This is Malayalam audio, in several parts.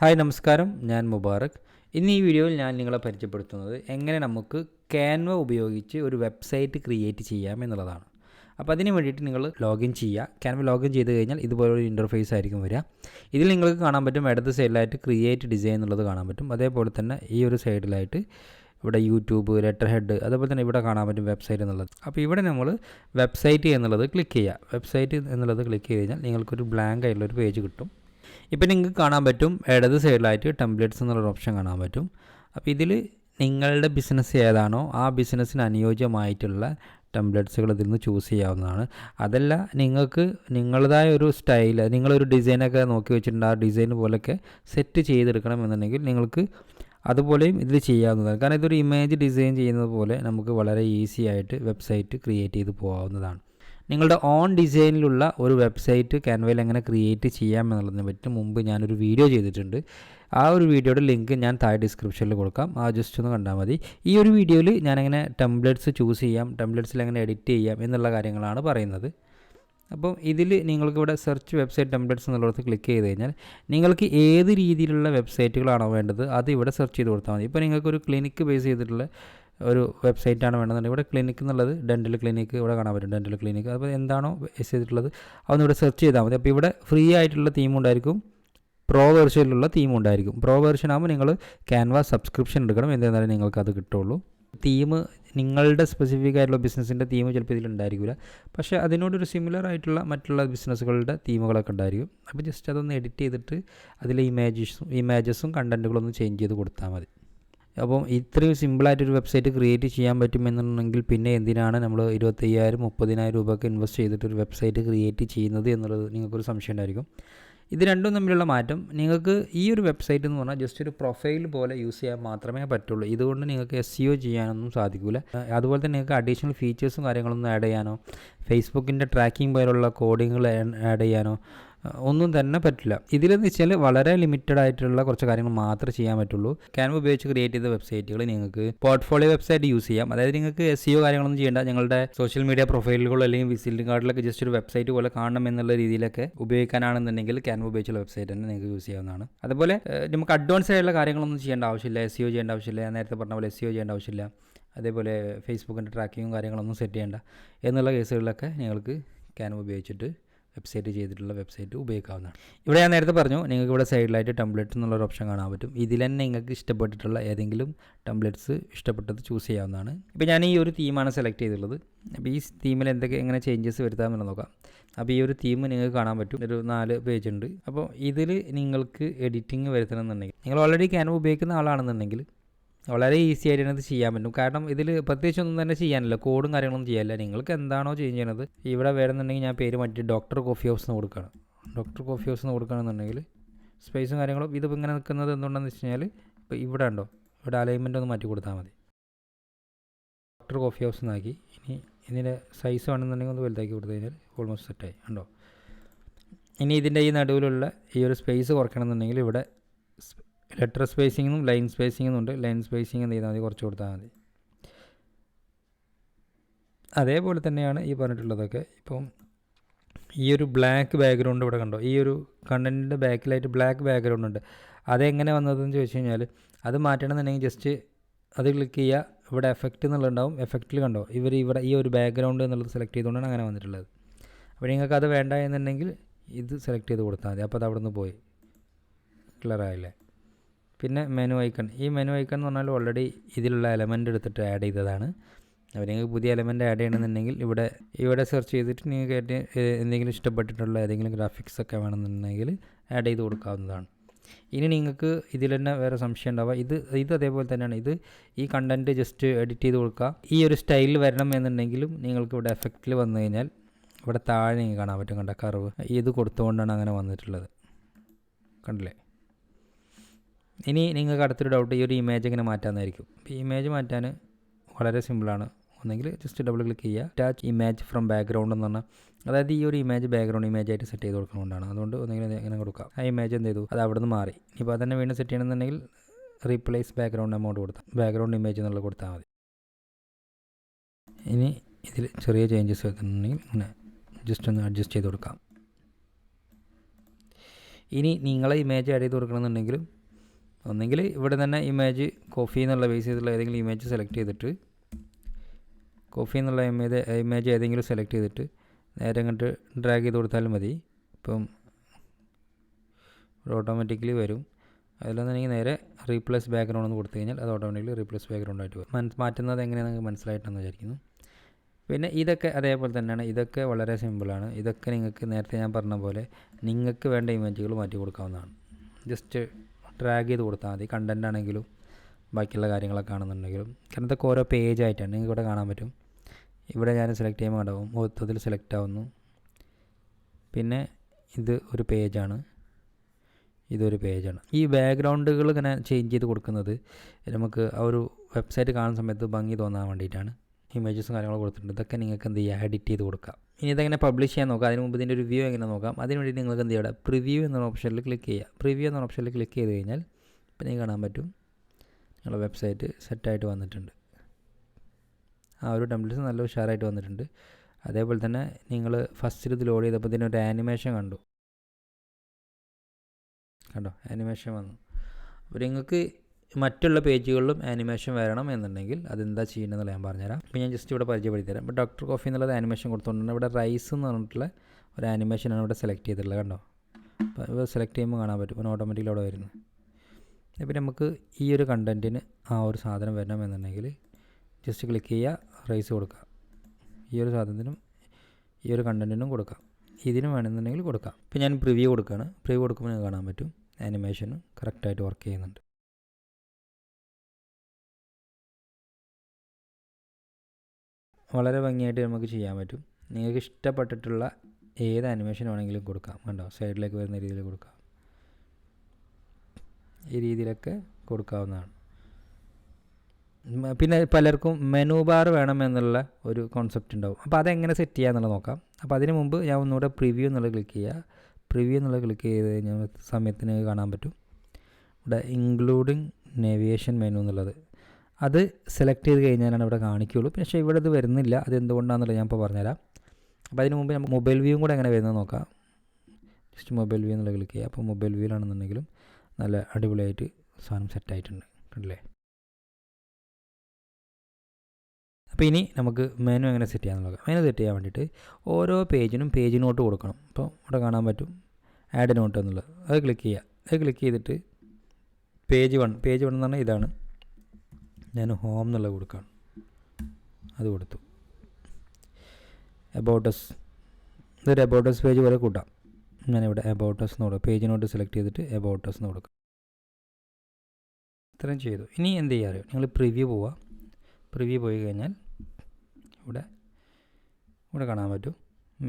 ഹായ് നമസ്കാരം. ഞാൻ മുബാറക്. ഇന്ന് ഈ വീഡിയോയിൽ ഞാൻ നിങ്ങളെ പരിചയപ്പെടുത്തുന്നത് എങ്ങനെ നമുക്ക് ക്യാൻവ ഉപയോഗിച്ച് ഒരു വെബ്സൈറ്റ് ക്രിയേറ്റ് ചെയ്യാം എന്നുള്ളതാണ്. അപ്പോൾ അതിന് വേണ്ടിയിട്ട് നിങ്ങൾ ലോഗിൻ ചെയ്യുക. ക്യാൻവ ലോഗിൻ ചെയ്ത് കഴിഞ്ഞാൽ ഇതുപോലൊരു ഇന്റർഫേസ് ആയിരിക്കും വരിക. ഇതിൽ നിങ്ങൾക്ക് കാണാൻ പറ്റും ഇടത് സൈഡിലായിട്ട് ക്രിയേറ്റ് ഡിസൈൻ എന്നുള്ളത് കാണാൻ പറ്റും. അതേപോലെ തന്നെ ഈ ഒരു സൈഡിലായിട്ട് ഇവിടെ യൂട്യൂബ് ലെറ്റർ ഹെഡ് അതേപോലെ തന്നെ ഇവിടെ കാണാൻ പറ്റും വെബ്സൈറ്റ് എന്നുള്ളത്. അപ്പോൾ ഇവിടെ നമ്മൾ വെബ്സൈറ്റ് എന്നുള്ളത് ക്ലിക്ക് ചെയ്യുക. വെബ്സൈറ്റ് എന്നുള്ളത് ക്ലിക്ക് ചെയ്ത് കഴിഞ്ഞാൽ നിങ്ങൾക്കൊരു ബ്ലാങ്ക് ആയിട്ടുള്ളൊരു പേജ് കിട്ടും. ഇപ്പോൾ നിങ്ങൾക്ക് കാണാൻ പറ്റും ഇടത് സൈഡിലായിട്ട് ടെംപ്ലേറ്റ്സ് എന്നുള്ളൊരു ഓപ്ഷൻ കാണാൻ പറ്റും. അപ്പോൾ ഇതിൽ നിങ്ങളുടെ ബിസിനസ് ഏതാണോ ആ ബിസിനസ്സിന് അനുയോജ്യമായിട്ടുള്ള ടെംപ്ലേറ്റ്സുകൾ ഇതിൽ നിന്ന് ചൂസ് ചെയ്യാവുന്നതാണ്. അതല്ല നിങ്ങൾക്ക് നിങ്ങളുടേതായ ഒരു സ്റ്റൈൽ നിങ്ങളൊരു ഡിസൈനൊക്കെ നോക്കി വെച്ചിട്ടുണ്ട് ആ ഡിസൈൻ പോലെയൊക്കെ സെറ്റ് ചെയ്തെടുക്കണം എന്നുണ്ടെങ്കിൽ നിങ്ങൾക്ക് അതുപോലെയും ഇതിൽ ചെയ്യാവുന്നതാണ്. കാരണം ഇതൊരു ഇമേജ് ഡിസൈൻ ചെയ്യുന്നത് പോലെ നമുക്ക് വളരെ ഈസി ആയിട്ട് വെബ്സൈറ്റ് ക്രിയേറ്റ് ചെയ്ത് പോകാവുന്നതാണ്. നിങ്ങളുടെ ഓൺ ഡിസൈനിലുള്ള ഒരു വെബ്സൈറ്റ് ക്യാൻവയിൽ എങ്ങനെ ക്രിയേറ്റ് ചെയ്യാം എന്നുള്ളതിനെ പറ്റി മുമ്പ് ഞാനൊരു വീഡിയോ ചെയ്തിട്ടുണ്ട്. ആ ഒരു വീഡിയോയുടെ ലിങ്ക് ഞാൻ താഴെ ഡിസ്ക്രിപ്ഷനിൽ കൊടുക്കാം. ആ ജസ്റ്റ് ഒന്ന് കണ്ടാൽ മതി. ഈ ഒരു വീഡിയോയിൽ ഞാനെങ്ങനെ ടെംപ്ലേറ്റ്സ് ചൂസ് ചെയ്യാം ടെംപ്ലേറ്റ്സിൽ എങ്ങനെ എഡിറ്റ് ചെയ്യാം എന്നുള്ള കാര്യങ്ങളാണ് പറയുന്നത്. അപ്പം ഇതിൽ നിങ്ങൾക്ക് ഇവിടെ സെർച്ച് വെബ്സൈറ്റ് ടെംപ്ലേറ്റ്സ് എന്നുള്ളിടത്ത് ക്ലിക്ക് ചെയ്ത് കഴിഞ്ഞാൽ നിങ്ങൾക്ക് ഏത് രീതിയിലുള്ള വെബ്സൈറ്റുകളാണോ വേണ്ടത് അത് ഇവിടെ സെർച്ച് ചെയ്ത് കൊടുത്താൽ മതി. ഇപ്പോൾ നിങ്ങൾക്കൊരു ക്ലിനിക്ക് ബേസ് ചെയ്തിട്ടുള്ള ഒരു വെബ്സൈറ്റാണ് വേണ്ടതെന്നുണ്ടെങ്കിൽ ഇവിടെ ക്ലിനിക്ക് എന്നുള്ളത് ഡെന്റൽ ക്ലിനിക്ക് ഇവിടെ കാണാൻ പറ്റും. ഡെന്റൽ ക്ലിനിക്ക് അപ്പോൾ എന്താണോ എസ് ചെയ്തിട്ടുള്ളത് അതൊന്നും ഇവിടെ സെർച്ച് ചെയ്താൽ മതി. അപ്പോൾ ഇവിടെ ഫ്രീ ആയിട്ടുള്ള തീം ഉണ്ടായിരിക്കും. പ്രോ വെർഷനിലുള്ള തീം ഉണ്ടായിരിക്കും. പ്രോ വെർഷൻ ആകുമ്പോൾ നിങ്ങൾ ക്യാൻവാസ് സബ്സ്ക്രിപ്ഷൻ എടുക്കണം. എന്തായാലും നിങ്ങൾക്ക് അത് കിട്ടുള്ളൂ. തീം നിങ്ങളുടെ സ്പെസിഫിക് ആയിട്ടുള്ള ബിസിനസ്സിന്റെ തീം ചിലപ്പോൾ ഇതിലുണ്ടായിരിക്കില്ല പക്ഷേ അതിനോടൊരു സിമിലർ ആയിട്ടുള്ള മറ്റുള്ള ബിസിനസ്സുകളുടെ തീമുകളൊക്കെ ഉണ്ടായിരിക്കും. അപ്പോൾ ജസ്റ്റ് അതൊന്ന് എഡിറ്റ് ചെയ്തിട്ട് അതിലെ ഇമേജസും ഇമേജസും കണ്ടന്റുകളൊന്ന് ചേഞ്ച് ചെയ്ത് കൊടുത്താൽ മതി. അപ്പം ഇത്രയും സിമ്പിളായിട്ടൊരു വെബ്സൈറ്റ് ക്രിയേറ്റ് ചെയ്യാൻ പറ്റുമെന്നുണ്ടെങ്കിൽ പിന്നെ എന്തിനാണ് നമ്മൾ ഇരുപത്തയ്യായിരം മുപ്പതിനായിരം രൂപയൊക്കെ ഇൻവെസ്റ്റ് ചെയ്തിട്ട് ഒരു വെബ്സൈറ്റ് ക്രിയേറ്റ് ചെയ്യുന്നത് എന്നുള്ളത് നിങ്ങൾക്കൊരു സംശയം ഉണ്ടായിരിക്കും. ഇത് രണ്ടും തമ്മിലുള്ള മാറ്റം നിങ്ങൾക്ക് ഈ ഒരു വെബ്സൈറ്റ് എന്ന് പറഞ്ഞാൽ ജസ്റ്റ് ഒരു പ്രൊഫൈൽ പോലെ യൂസ് ചെയ്യാൻ മാത്രമേ പറ്റുള്ളൂ. ഇതുകൊണ്ട് നിങ്ങൾക്ക് എസ് സിഒ ചെയ്യാനൊന്നും സാധിക്കില്ല അതുപോലെ തന്നെ നിങ്ങൾക്ക് അഡീഷണൽ ഫീച്ചേഴ്സും കാര്യങ്ങളൊന്നും ആഡ് ചെയ്യാനോ ഫേസ്ബുക്കിന്റെ ട്രാക്കിംഗ് പോലുള്ള കോഡിങ്ങൾ ആഡ് ചെയ്യാനോ ഒന്നും തന്നെ പറ്റില്ല. ഇതിലെന്ന് വെച്ചാൽ വളരെ ലിമിറ്റഡ് ആയിട്ടുള്ള കുറച്ച് കാര്യങ്ങൾ മാത്രമേ ചെയ്യാൻ പറ്റുള്ളൂ. ക്യാൻവ ഉപയോഗിച്ച് ക്രിയേറ്റ് ചെയ്ത വെബ്സൈറ്റുകൾ നിങ്ങൾക്ക് പോർട്ട്ഫോളിയോ വെബ്സൈറ്റ് യൂസ് ചെയ്യാം. അതായത് നിങ്ങൾക്ക് എസ് സിഒ കാര്യങ്ങളൊന്നും ചെയ്യേണ്ട. ഞങ്ങളുടെ സോഷ്യൽ മീഡിയ പ്രൊഫൈലുകളോ അല്ലെങ്കിൽ വിസിറ്റിംഗ് കാർഡിലൊക്കെ ജസ്റ്റ് ഒരു വെബ്സൈറ്റ് പോലെ കാണണം എന്നുള്ള രീതിയിലൊക്കെ ഉപയോഗിക്കാനാണെന്നുണ്ടെങ്കിൽ ക്യാൻവ ഉപയോഗിച്ചുള്ള വെബ്സൈറ്റ് തന്നെ നിങ്ങൾക്ക് യൂസ് ചെയ്യാവുന്നതാണ്. അതുപോലെ നമുക്ക് അഡ്വാൻസ് ആയിട്ടുള്ള കാര്യങ്ങളൊന്നും ചെയ്യേണ്ട ആവശ്യമില്ല. എസ് സിഒ ചെയ്യേണ്ട ആവശ്യമില്ല. നേരത്തെ പറഞ്ഞ പോലെ എസ് സിഒ ചെയ്യേണ്ട ആവശ്യമില്ല. അതേപോലെ ഫേസ്ബുക്കിന്റെ ട്രാക്കിങ്ങും കാര്യങ്ങളൊന്നും സെറ്റ് ചെയ്യേണ്ട എന്നുള്ള കേസുകളിലൊക്കെ നിങ്ങൾക്ക് ക്യാൻവ ഉപയോഗിച്ചിട്ട് വെബ്സൈറ്റ് ചെയ്തിട്ടുള്ള വെബ്സൈറ്റ് ഉപയോഗിക്കാവുന്നതാണ്. ഇവിടെ ഞാൻ നേരത്തെ പറഞ്ഞു നിങ്ങൾക്ക് ഇവിടെ സൈഡിലായിട്ട് ടെംപ്ലേറ്റ് എന്നുള്ളൊരു ഓപ്ഷൻ കാണാൻ പറ്റും. ഇതിൽ തന്നെ നിങ്ങൾക്ക് ഇഷ്ടപ്പെട്ടിട്ടുള്ള ഏതെങ്കിലും ടെംപ്ലേറ്റ്സ് ഇഷ്ടപ്പെട്ടത് ചൂസ് ചെയ്യാവുന്നതാണ്. ഇപ്പോൾ ഞാൻ ഈ ഒരു തീമാണ് സെലക്ട് ചെയ്തിട്ടുള്ളത്. അപ്പോൾ ഈ തീമിൽ എന്തൊക്കെ എങ്ങനെ ചേഞ്ചസ് വരുത്താമെന്ന് നോക്കാം. അപ്പോൾ ഈ ഒരു തീം നിങ്ങൾക്ക് കാണാൻ പറ്റും. ഒരു നാല് പേജ് ഉണ്ട്. അപ്പോൾ ഇതിൽ നിങ്ങൾക്ക് എഡിറ്റിംഗ് വരുത്തണമെന്നുണ്ടെങ്കിൽ നിങ്ങൾ ഓൾറെഡി ക്യാൻവ ഉപയോഗിക്കുന്ന ആളാണെന്നുണ്ടെങ്കിൽ വളരെ ഈസി ആയിട്ട് ഇത് ചെയ്യാൻ പറ്റും. കാരണം ഇതിൽ പ്രത്യേകിച്ച് ഒന്നും തന്നെ ചെയ്യാനില്ല. കോഡും കാര്യങ്ങളൊന്നും ചെയ്യാനില്ല. നിങ്ങൾക്ക് എന്താണോ ചേഞ്ച് ചെയ്യണത് ഇവിടെ വേണമെന്നുണ്ടെങ്കിൽ ഞാൻ പേര് മാറ്റി ഡോക്ടർ കോഫി ഹൗസ് എന്ന് കൊടുക്കുകയാണ്. ഡോക്ടർ കോഫി ഹൗസ് എന്ന് കൊടുക്കുകയാണെന്നുണ്ടെങ്കിൽ സ്പേസും കാര്യങ്ങളും ഇതിപ്പോൾ ഇങ്ങനെ നിൽക്കുന്നത് എന്തുകൊണ്ടാണെന്ന് വെച്ച് കഴിഞ്ഞാൽ ഇപ്പോൾ ഇവിടെ ഉണ്ടോ? ഇവിടെ അലൈൻമെന്റ് ഒന്ന് മാറ്റി കൊടുത്താൽ മതി. ഡോക്ടർ കോഫി ഹൗസ് എന്നാക്കി ഇനി ഇതിന്റെ സൈസ് വേണമെന്നുണ്ടെങ്കിൽ ഒന്ന് വലുതാക്കി കൊടുത്തു കഴിഞ്ഞാൽ ഓൾമോസ്റ്റ് സെറ്റായി ഉണ്ടോ ഇനി ഇതിന്റെ ഈ നടുവിലുള്ള ഈ ഒരു സ്പേസ് കുറയ്ക്കണമെന്നുണ്ടെങ്കിൽ ഇവിടെ ലെറ്റർ സ്പേസിങ്ങും ലൈൻ സ്പേസിംഗ് ഉണ്ട്. ലൈൻ സ്പേസിംഗ് എന്ത് ചെയ്താൽ മതി? കുറച്ച് കൊടുത്താൽ മതി. അതേപോലെ തന്നെയാണ് ഈ പറഞ്ഞിട്ടുള്ളതൊക്കെ. ഇപ്പം ഈ ഒരു ബ്ലാക്ക് ബാക്ക്ഗ്രൗണ്ട് ഇവിടെ കണ്ടോ? ഈ ഒരു കണ്ടന്റിന്റെ ബാക്കിലായിട്ട് ബ്ലാക്ക് ബാക്ക്ഗ്രൗണ്ട് ഉണ്ട്. അതെങ്ങനെ വന്നതെന്ന് ചോദിച്ചു കഴിഞ്ഞാൽ അത് മാറ്റണമെന്നുണ്ടെങ്കിൽ ജസ്റ്റ് അത് ക്ലിക്ക് ചെയ്യുക. ഇവിടെ എഫക്റ്റ് എന്നുള്ളതുണ്ടാവും. എഫക്റ്റിൽ കണ്ടോ? ഇവർ ഇവിടെ ഈ ഒരു ബാക്ക്ഗ്രൗണ്ട് എന്നുള്ളത് സെലക്ട് ചെയ്തുകൊണ്ടാണ് അങ്ങനെ വന്നിട്ടുള്ളത്. അപ്പോൾ നിങ്ങൾക്ക് അത് വേണ്ട എന്നുണ്ടെങ്കിൽ ഇത് സെലക്ട് ചെയ്ത് കൊടുത്താൽ മതി. അപ്പോൾ അത് അവിടെ നിന്ന് പോയി. ക്ലിയർ ആയില്ലേ? പിന്നെ മെനു ഐക്കൺ ഈ മെനു ഐക്കൺ എന്ന് പറഞ്ഞാൽ ഓൾറെഡി ഇതിലുള്ള എലമെന്റ് എടുത്തിട്ട് ആഡ് ചെയ്തതാണ്. അപ്പോൾ നിങ്ങൾക്ക് പുതിയ എലമെന്റ് ആഡ് ചെയ്യണമെന്നുണ്ടെങ്കിൽ ഇവിടെ ഇവിടെ സെർച്ച് ചെയ്തിട്ട് നിങ്ങൾക്ക് എന്തെങ്കിലും ഇഷ്ടപ്പെട്ടിട്ടുള്ള ഏതെങ്കിലും ഗ്രാഫിക്സ് ഒക്കെ വേണമെന്നുണ്ടെങ്കിൽ ആഡ് ചെയ്ത് കൊടുക്കാവുന്നതാണ്. ഇനി നിങ്ങൾക്ക് ഇതിൽ തന്നെ വേറെ സംശയം ഉണ്ടാവുക. ഇത് ഇത് അതേപോലെ തന്നെയാണ്. ഇത് ഈ കണ്ടന്റ് ജസ്റ്റ് എഡിറ്റ് ചെയ്ത് കൊടുക്കുക. ഈ ഒരു സ്റ്റൈലിൽ വരണം എന്നുണ്ടെങ്കിലും നിങ്ങൾക്ക് ഇവിടെ എഫക്റ്റിൽ വന്നു കഴിഞ്ഞാൽ ഇവിടെ താഴെ നിങ്ങൾക്ക് കാണാൻ പറ്റും കണ്ട കർവ് ഇത് കൊടുത്തുകൊണ്ടാണ് അങ്ങനെ വന്നിട്ടുള്ളത്. കണ്ടില്ലേ? ഇനി നിങ്ങൾക്ക് അടുത്തൊരു ഡൗട്ട് ഈ ഒരു ഇമേജ് എങ്ങനെ മാറ്റാമെന്നായിരിക്കും. ഈ ഇമേജ് മാറ്റാൻ വളരെ സിമ്പിളാണ് ഒന്നെങ്കിൽ ജസ്റ്റ് ഡബിൾ ക്ലിക്ക് ചെയ്യുക. അറ്റാച്ച് ഇമേജ് ഫ്രം ബാക്ക്ഗ്രൗണ്ട് എന്ന് പറഞ്ഞാൽ അതായത് ഈ ഒരു ഇമേജ് ബാക്ക്ഗ്രൗണ്ട് ഇമേജ് ആയിട്ട് സെറ്റ് ചെയ്ത് കൊടുക്കുന്നതുകൊണ്ടാണ്. അതുകൊണ്ട് ഒന്നെങ്കിൽ ഇങ്ങനെ കൊടുക്കാം ആ ഇമേജ് എന്ത് ചെയ്തു? അത് അവിടെ നിന്ന് മാറി. ഇനി ഇപ്പോൾ അതന്നെ വീണ്ടും സെറ്റ് ചെയ്യണമെന്നുണ്ടെങ്കിൽ റീപ്ലേസ് ബാക്ക്ഗ്രൗണ്ട് എമൗണ്ട് കൊടുത്താൽ ബാക്ക്ഗ്രൗണ്ട് ഇമേജ് എന്നുള്ളത് കൊടുത്താൽ മതി. ഇനി ഇതിൽ ചെറിയ ചേഞ്ചസ് വെക്കുന്നുണ്ടെങ്കിൽ ഇങ്ങനെ ജസ്റ്റ് ഒന്ന് അഡ്ജസ്റ്റ് ചെയ്ത് കൊടുക്കാം. ഇനി നിങ്ങളെ ഇമേജ് ആഡ് ചെയ്ത് കൊടുക്കണമെന്നുണ്ടെങ്കിലും ഒന്നെങ്കിൽ ഇവിടെ തന്നെ ഇമേജ് കോഫി എന്നുള്ള ബേസ് ചെയ്തിട്ടുള്ള ഏതെങ്കിലും ഇമേജ് സെലക്ട് ചെയ്തിട്ട് കോഫി എന്നുള്ള ഇമേജ് ഇമേജ് ഏതെങ്കിലും സെലക്ട് ചെയ്തിട്ട് നേരെ അങ്ങോട്ട് ഡ്രാഗ് ചെയ്ത് കൊടുത്താലും മതി. ഇപ്പം ഓട്ടോമാറ്റിക്കലി വരും. അതിലൊന്നെങ്കിൽ നേരെ റീപ്ലേസ് ബാക്ക്ഗ്രൗണ്ട് എന്ന് കൊടുത്തു കഴിഞ്ഞാൽ അത് ഓട്ടോമാറ്റിക്കലി റീപ്ലേസ് ബാക്ക്ഗ്രൗണ്ട് ആയിട്ട് വരും. മാറ്റുന്നത് എങ്ങനെയാണെന്ന് നിങ്ങൾക്ക് മനസ്സിലായിട്ടെന്ന് വിചാരിക്കുന്നു. പിന്നെ ഇതൊക്കെ അതേപോലെ തന്നെയാണ്. ഇതൊക്കെ വളരെ സിമ്പിളാണ് ഇതൊക്കെ നിങ്ങൾക്ക് നേരത്തെ ഞാൻ പറഞ്ഞ പോലെ നിങ്ങൾക്ക് വേണ്ട ഇമേജുകൾ മാറ്റി കൊടുക്കാവുന്നതാണ്. ജസ്റ്റ് ഡ്രാഗ് ചെയ്ത് കൊടുത്താൽ മതി. കണ്ടന്റ് ആണെങ്കിലും ബാക്കിയുള്ള കാര്യങ്ങളൊക്കെ ആണെന്നുണ്ടെങ്കിലും. കാരണം ഇതൊക്കെ ഓരോ പേജ് ആയിട്ടാണ്. നിങ്ങൾക്ക് ഇവിടെ കാണാൻ പറ്റും. ഇവിടെ ഞാൻ സെലക്ട് ചെയ്യുമ്പോൾ ഉണ്ടാവും മൊത്തത്തിൽ സെലക്ട് ആവുന്നു. പിന്നെ ഇത് ഒരു പേജാണ് ഇതൊരു പേജാണ് ഈ ബാക്ക്ഗ്രൗണ്ടുകൾ ഇങ്ങനെ ചേഞ്ച് ചെയ്ത് കൊടുക്കുന്നത് നമുക്ക് ആ ഒരു വെബ്സൈറ്റ് കാണുന്ന സമയത്ത് ഭംഗി തോന്നാൻ വേണ്ടിയിട്ടാണ്. ഇമേജസും കാര്യങ്ങളും കൊടുത്തിട്ടുണ്ട്. ഇതൊക്കെ നിങ്ങൾക്ക് എന്ത് ചെയ്യുക എഡിറ്റ് ചെയ്ത് കൊടുക്കാം. ഇനി ഇതെങ്ങനെ പബ്ലിഷ് ചെയ്യാൻ നോക്കാം? അതിന് മുമ്പ് ഇതിന്റെ ഒരു വ്യൂ എങ്ങനെ നോക്കാം? അതിന് വേണ്ടി നിങ്ങൾക്ക് എന്ത് ചെയ്യുക പ്രിവ്യൂ എന്ന ഓപ്ഷനിൽ ക്ലിക്ക് ചെയ്യുക പ്രിവ്യൂ എന്ന ഓപ്ഷനിൽ ക്ലിക്ക് ചെയ്ത് കഴിഞ്ഞാൽ പിന്നെ കാണാൻ പറ്റും. നിങ്ങളുടെ വെബ്സൈറ്റ് സെറ്റായിട്ട് വന്നിട്ടുണ്ട്. ആ ഒരു ടെംപ്ലേറ്റ്സ് നല്ല ഉഷാറായിട്ട് വന്നിട്ടുണ്ട്. അതേപോലെ തന്നെ നിങ്ങൾ ഫസ്റ്റിൽ ഇത് ലോഡ് ചെയ്തപ്പോൾ ഇതിനൊരു ആനിമേഷൻ കണ്ടു. കണ്ടോ? ആനിമേഷൻ വന്നു. അപ്പോൾ നിങ്ങൾക്ക് മറ്റുള്ള പേജുകളിലും ആനിമേഷൻ വരണം എന്നുണ്ടെങ്കിൽ അതെന്താ ചെയ്യേണ്ടതെന്നുള്ള ഞാൻ പറഞ്ഞുതരാം. അപ്പോൾ ഞാൻ ജസ്റ്റ് ഇവിടെ പരിചയപ്പെടുത്തി തരാം ഇപ്പോൾ ഡോക്ടർ കോഫി എന്നുള്ളത് ആനിമേഷൻ കൊടുത്തുകൊണ്ടാണ് ഇവിടെ റൈസ് എന്ന് പറഞ്ഞിട്ടുള്ള ഒരു ആനിമേഷനാണ് ഇവിടെ സെലക്ട് ചെയ്തിട്ടുള്ളത് കണ്ടോ? അപ്പോൾ ഇവിടെ സെലക്ട് ചെയ്യുമ്പോൾ കാണാൻ പറ്റും. പിന്നെ ഓട്ടോമാറ്റിക്കലി അവിടെ വരുന്നത്. അപ്പോൾ നമുക്ക് ഈ ഒരു കണ്ടന്റിന് ആ ഒരു സാധനം വരണം എന്നുണ്ടെങ്കിൽ ജസ്റ്റ് ക്ലിക്ക് ചെയ്യുക റൈസ് കൊടുക്കുക. ഈ ഒരു സാധനത്തിനും ഈ ഒരു കണ്ടന്റിനും കൊടുക്കാം. ഇതിനും വേണമെന്നുണ്ടെങ്കിൽ കൊടുക്കാം. ഇപ്പോൾ ഞാൻ പ്രിവ്യൂ കൊടുക്കുകയാണ്. പ്രിവ്യൂ കൊടുക്കുമ്പോൾ കാണാൻ പറ്റും. ആനിമേഷനും കറക്റ്റായിട്ട് വർക്ക് ചെയ്യുന്നുണ്ട്. വളരെ ഭംഗിയായിട്ട് നമുക്ക് ചെയ്യാൻ പറ്റും. നിങ്ങൾക്ക് ഇഷ്ടപ്പെട്ടിട്ടുള്ള ഏത് അനിമേഷൻ വേണമെങ്കിലും കൊടുക്കാം കണ്ടോ? സൈഡിലേക്ക് വരുന്ന രീതിയിൽ കൊടുക്കാം. ഈ രീതിയിലൊക്കെ കൊടുക്കാവുന്നതാണ്. പിന്നെ പലർക്കും മെനു ബാർ വേണം എന്നുള്ള ഒരു കോൺസെപ്റ്റ് ഉണ്ടാവും. അപ്പോൾ അതെങ്ങനെ സെറ്റ് ചെയ്യുക എന്നുള്ളത് നോക്കാം. അപ്പോൾ അതിന് മുമ്പ് ഞാൻ ഒന്നുകൂടെ പ്രിവ്യൂ എന്നുള്ളത് ക്ലിക്ക് ചെയ്യുക. പ്രിവ്യൂ എന്നുള്ളത് ക്ലിക്ക് ചെയ്ത് കഴിഞ്ഞാൽ സമയത്തിന് കാണാൻ പറ്റും. ഇവിടെ ഇൻക്ലൂഡിങ് നേവിയേഷൻ മെനു എന്നുള്ളത്. അത് സെലക്ട് ചെയ്ത് കഴിഞ്ഞാലാണ് ഇവിടെ കാണിക്കുകയുള്ളൂ പക്ഷേ ഇവിടെ ഇത് വരുന്നില്ല. അത് എന്തുകൊണ്ടാണെന്നുള്ളത് ഞാൻ ഇപ്പോൾ പറഞ്ഞുതരാം. അപ്പോൾ അതിന് മുമ്പ് നമുക്ക് മൊബൈൽ വ്യൂവും കൂടെ എങ്ങനെ വരുന്നത് നോക്കാം. ജസ്റ്റ് മൊബൈൽ വ്യൂ എന്നുള്ള ക്ലിക്ക് ചെയ്യുക അപ്പോൾ മൊബൈൽ വ്യൂവിലാണെന്നുണ്ടെങ്കിലും നല്ല അടിപൊളിയായിട്ട് സാധനം സെറ്റായിട്ടുണ്ട് കണ്ടില്ലേ? അപ്പോൾ ഇനി നമുക്ക് മെനു എങ്ങനെ സെറ്റ് ചെയ്യാമെന്ന് നോക്കാം. മെനു സെറ്റ് ചെയ്യാൻ വേണ്ടിയിട്ട് ഓരോ പേജിനും പേജ് നോട്ട് കൊടുക്കണം. അപ്പോൾ ഇവിടെ കാണാൻ പറ്റും ആഡ് നോട്ട് എന്നുള്ളത്. അത് ക്ലിക്ക് ചെയ്യുക അത് ക്ലിക്ക് ചെയ്തിട്ട് പേജ് വൺ പേജ് വൺ എന്ന് പറഞ്ഞാൽ ഇതാണ്. ഞാൻ ഹോം എന്നുള്ളത് കൊടുക്കുകയാണ് അത് കൊടുത്തു. എബോട്ടസ് ഇതൊരു എബോട്ടസ് പേജ് വരെ കൂട്ടാം. ഞാനിവിടെ എബോട്ടസ് എന്ന് കൊടുക്കുക പേജിനോട്ട് സെലക്ട് ചെയ്തിട്ട് എബോട്ടസ് എന്ന് കൊടുക്കുക ഇത്രയും ചെയ്തു. ഇനി എന്ത് ചെയ്യാറിയോ നിങ്ങൾ പ്രിവ്യൂ പോവുക പ്രിവ്യൂ പോയി കഴിഞ്ഞാൽ ഇവിടെ ഇവിടെ കാണാൻ പറ്റും.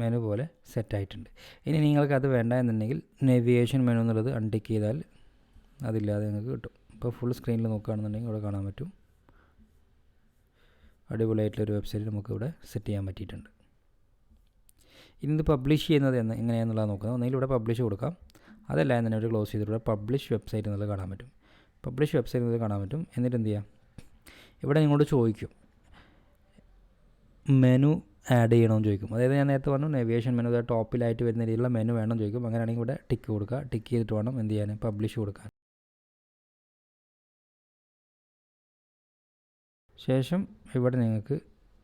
മെനു പോലെ സെറ്റായിട്ടുണ്ട് ഇനി നിങ്ങൾക്ക് അത് വേണ്ട എന്നുണ്ടെങ്കിൽ നേവിഗേഷൻ മെനു എന്നുള്ളത് അൺടിക്ക് ചെയ്താൽ അതില്ലാതെ നിങ്ങൾക്ക് കിട്ടും. ഇപ്പോൾ ഫുൾ സ്ക്രീനിൽ നോക്കുകയാണെന്നുണ്ടെങ്കിൽ ഇവിടെ കാണാൻ പറ്റും. അടിപൊളിയായിട്ടുള്ളൊരു വെബ്സൈറ്റ് നമുക്കിവിടെ സെറ്റ് ചെയ്യാൻ പറ്റിയിട്ടുണ്ട്. ഇനി ഇത് പബ്ലിഷ് ചെയ്യുന്നത് എന്ന് എങ്ങനെയാണെന്നുള്ളത് നോക്കുന്നത് ഒന്നെങ്കിൽ ഇവിടെ പബ്ലിഷ് കൊടുക്കാം. അതല്ല തന്നെ ഒരു ക്ലോസ് ചെയ്തിട്ട് പബ്ലിഷ് വെബ്സൈറ്റ് എന്നുള്ളത് കാണാൻ പറ്റും. പബ്ലിഷ് വെബ്സൈറ്റ് എന്നുള്ളത് കാണാൻ പറ്റും. എന്നിട്ട് എന്ത് ചെയ്യാം? ഇവിടെ നിങ്ങളോട് ചോദിക്കും. മെനു ആഡ് ചെയ്യണമെന്ന് ചോദിക്കും. അതായത് ഞാൻ നേരത്തെ പറഞ്ഞു നെവിയേഷൻ മെനു അതായത് ടോപ്പിലായിട്ട് വരുന്ന രീതിയിലുള്ള മെനു വേണം ചോദിക്കും. അങ്ങനെയാണെങ്കിൽ ഇവിടെ ടിക്ക് കൊടുക്കുക. ടിക്ക് ചെയ്തിട്ട് വേണം എന്ത് ചെയ്യാൻ? പബ്ലിഷ് കൊടുക്കാൻ. ശേഷം ഇവിടെ നിങ്ങൾക്ക്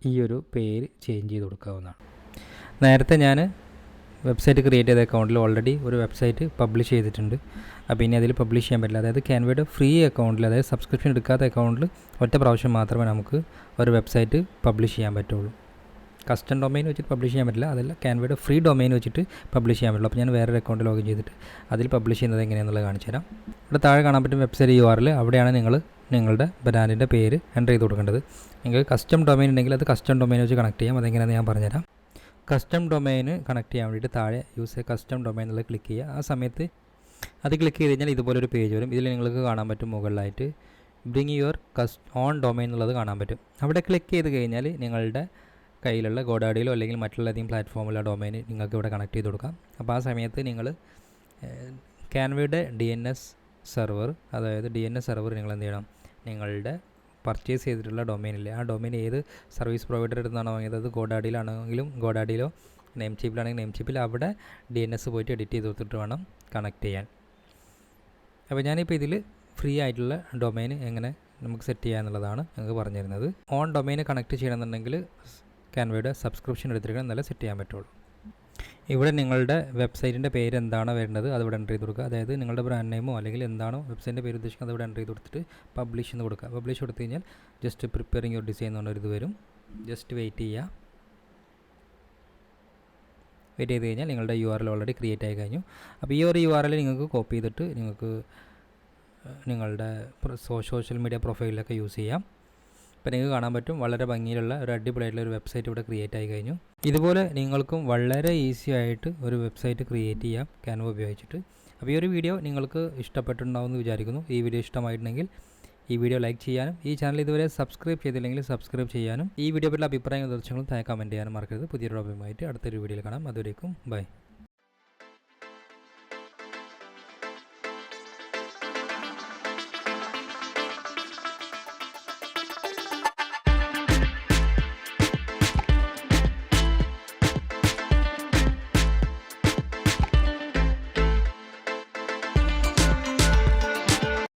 ഈ ഒരു പേര് ചേഞ്ച് ചെയ്ത് കൊടുക്കാവുന്നതാണ്. നേരത്തെ ഞാൻ വെബ്സൈറ്റ് ക്രിയേറ്റ് ചെയ്ത അക്കൗണ്ടിൽ ഓൾറെഡി ഒരു വെബ്സൈറ്റ് പബ്ലിഷ് ചെയ്തിട്ടുണ്ട്. അപ്പോൾ ഇനി അതിൽ പബ്ലിഷ് ചെയ്യാൻ പറ്റില്ല. അതായത് ക്യാൻവയുടെ ഫ്രീ അക്കൗണ്ടിൽ അതായത് സബ്സ്ക്രിപ്ഷൻ എടുക്കാത്ത അക്കൗണ്ടിൽ ഒറ്റ പ്രാവശ്യം മാത്രമേ നമുക്ക് ഒരു വെബ്സൈറ്റ് പബ്ലിഷ് ചെയ്യാൻ പറ്റുള്ളൂ. കസ്റ്റം ഡൊമൈൻ വെച്ചിട്ട് പബ്ലിഷ് ചെയ്യാൻ പറ്റില്ല. അതല്ല ക്യാൻവയുടെ ഫ്രീ ഡൊമൈൻ വെച്ചിട്ട് പബ്ലിഷ് ചെയ്യാൻ പറ്റുള്ളൂ. അപ്പോൾ ഞാൻ വേറൊരു അക്കൗണ്ട് ലോഗിൻ ചെയ്തിട്ട് അതിൽ പബ്ലിഷ് ചെയ്യുന്നത് എങ്ങനെയാണെന്നുള്ളത് കാണിച്ചു തരാം ഇവിടെ താഴെ കാണാൻ പറ്റും വെബ്സൈറ്റ് യു ആറിൽ അവിടെയാണ് നിങ്ങൾ നിങ്ങളുടെ ബ്രാൻഡിന്റെ പേര് എന്റർ ചെയ്ത് കൊടുക്കേണ്ടത്. നിങ്ങൾക്ക് കസ്റ്റം ഡൊമൈൻ ഉണ്ടെങ്കിൽ അത് കസ്റ്റം ഡൊമൈൻ വെച്ച് കണക്ട് ചെയ്യാം. അതെങ്ങനെയാണെന്ന് ഞാൻ പറഞ്ഞുതരാം. കസ്റ്റം ഡൊമൈന് കണക്ട് ചെയ്യാൻ വേണ്ടിയിട്ട് താഴെ യൂസ് കസ്റ്റം ഡൊമൈൻ എന്നുള്ളത് ക്ലിക്ക് ചെയ്യുക. ആ സമയത്ത് അത് ക്ലിക്ക് ചെയ്ത് കഴിഞ്ഞാൽ ഇതുപോലൊരു പേജ് വരും. ഇതിൽ നിങ്ങൾക്ക് കാണാൻ പറ്റും മുകളിലായിട്ട് ബ്രിങ് യുവർ കസ് ഓൺ ഡൊമൈൻ എന്നുള്ളത് കാണാൻ പറ്റും. അവിടെ ക്ലിക്ക് ചെയ്ത് കഴിഞ്ഞാൽ നിങ്ങളുടെ കയ്യിലുള്ള ഗോഡാഡിയിലോ അല്ലെങ്കിൽ മറ്റുള്ള ഏതെങ്കിലും പ്ലാറ്റ്ഫോമിലോ ഡൊമൈൻ നിങ്ങൾക്ക് ഇവിടെ കണക്ട് ചെയ്ത് കൊടുക്കാം. അപ്പോൾ ആ സമയത്ത് നിങ്ങൾ ക്യാൻവയുടെ ഡി എൻ എസ് സെർവർ അതായത് ഡി എൻ എസ് സെർവർ നിങ്ങൾ എന്ത് ചെയ്യണം? നിങ്ങളുടെ പർച്ചേസ് ചെയ്തിട്ടുള്ള ഡൊമൈനില്ലേ ആ ഡൊമൈൻ ഏത് സർവീസ് പ്രൊവൈഡർ എടുത്താണോ വാങ്ങിയത്? അത് ഗോഡാഡിയിലാണെങ്കിലും ഗോഡാഡിയിലോ നെയിം ചിപ്പിലാണെങ്കിൽ നെയിം ചിപ്പിൽ അവിടെ ഡി എൻ എസ് പോയിട്ട് എഡിറ്റ് ചെയ്ത് കൊടുത്തിട്ട് വേണം കണക്ട് ചെയ്യാൻ. അപ്പോൾ ഞാനിപ്പോൾ ഇതിൽ ഫ്രീ ആയിട്ടുള്ള ഡൊമൈൻ എങ്ങനെ നമുക്ക് സെറ്റ് ചെയ്യുക എന്നുള്ളതാണ് നിങ്ങൾക്ക് പറഞ്ഞു തരുന്നത് ഓൺ ഡൊമൈൻ കണക്ട് ചെയ്യണമെന്നുണ്ടെങ്കിൽ ക്യാൻവയുടെ സബ്സ്ക്രിപ്ഷൻ എടുത്തിരിക്കണം എന്നാലേ സെറ്റ് ചെയ്യാൻ പറ്റുള്ളൂ. ഇവിടെ നിങ്ങളുടെ വെബ്സൈറ്റിന്റെ പേര് എന്താണ് വരേണ്ടത് അത് ഇവിടെ എന്റർ ചെയ്ത് കൊടുക്കുക. അതായത് നിങ്ങളുടെ ബ്രാൻഡ് നെയിമോ അല്ലെങ്കിൽ എന്താണോ വെബ്സൈറ്റിന്റെ പേര് ഉദ്ദേശിക്കുന്നത് അവിടെ എന്റർ ചെയ്ത് കൊടുത്തിട്ട് പബ്ലിഷ് എന്ന് കൊടുക്കുക. പബ്ലിഷ് കൊടുത്തു കഴിഞ്ഞാൽ ജസ്റ്റ് പ്രിപ്പയറിങ് യുവർ ഡിസൈൻ എന്നൊരു ഇത് വരും. ജസ്റ്റ് വെയിറ്റ് ചെയ്യുക. വെയിറ്റ് ചെയ്ത് കഴിഞ്ഞാൽ നിങ്ങളുടെ U R L already create ആയി കഴിഞ്ഞു. അപ്പോൾ ഈ ഒരു യു ആർ എൽ നിങ്ങൾക്ക് കോപ്പി ചെയ്തിട്ട് നിങ്ങൾക്ക് നിങ്ങളുടെ സോഷ്യൽ മീഡിയ പ്രൊഫൈലിലൊക്കെ യൂസ് ചെയ്യാം. ഇപ്പോൾ നിങ്ങൾക്ക് കാണാൻ പറ്റും. വളരെ ഭംഗിയിലുള്ള ഒരു അടിപൊളിയായിട്ടുള്ള ഒരു വെബ്സൈറ്റ് ഇവിടെ ക്രിയേറ്റ് ആയി കഴിഞ്ഞു. ഇതുപോലെ നിങ്ങൾക്കും വളരെ ഈസി ആയിട്ട് ഒരു വെബ്സൈറ്റ് ക്രിയേറ്റ് ചെയ്യാം. ക്യാൻവ ഉപയോഗിച്ചിട്ട്. അപ്പോൾ ഈ ഒരു വീഡിയോ നിങ്ങൾക്ക് ഇഷ്ടപ്പെട്ടിട്ടുണ്ടാവുമെന്ന് വിചാരിക്കുന്നു. ഈ വീഡിയോ ഇഷ്ടമായിട്ടുണ്ടെങ്കിൽ ഈ വീഡിയോ ലൈക്ക് ചെയ്യാനും ഈ ചാനൽ ഇതുവരെ സബ്സ്ക്രൈബ് ചെയ്തില്ലെങ്കിൽ സബ്സ്ക്രൈബ് ചെയ്യാനും ഈ വീഡിയോ പറ്റിയുള്ള അഭിപ്രായങ്ങളും നിർദ്ദേശങ്ങളും താഴെ കമന്റ് ചെയ്യാനും മറക്കരുത്. പുതിയൊരു ടോപ്പിക്കുമായിട്ട് അടുത്തൊരു വീഡിയോയിൽ കാണാം. അതുവരേക്കും ബൈ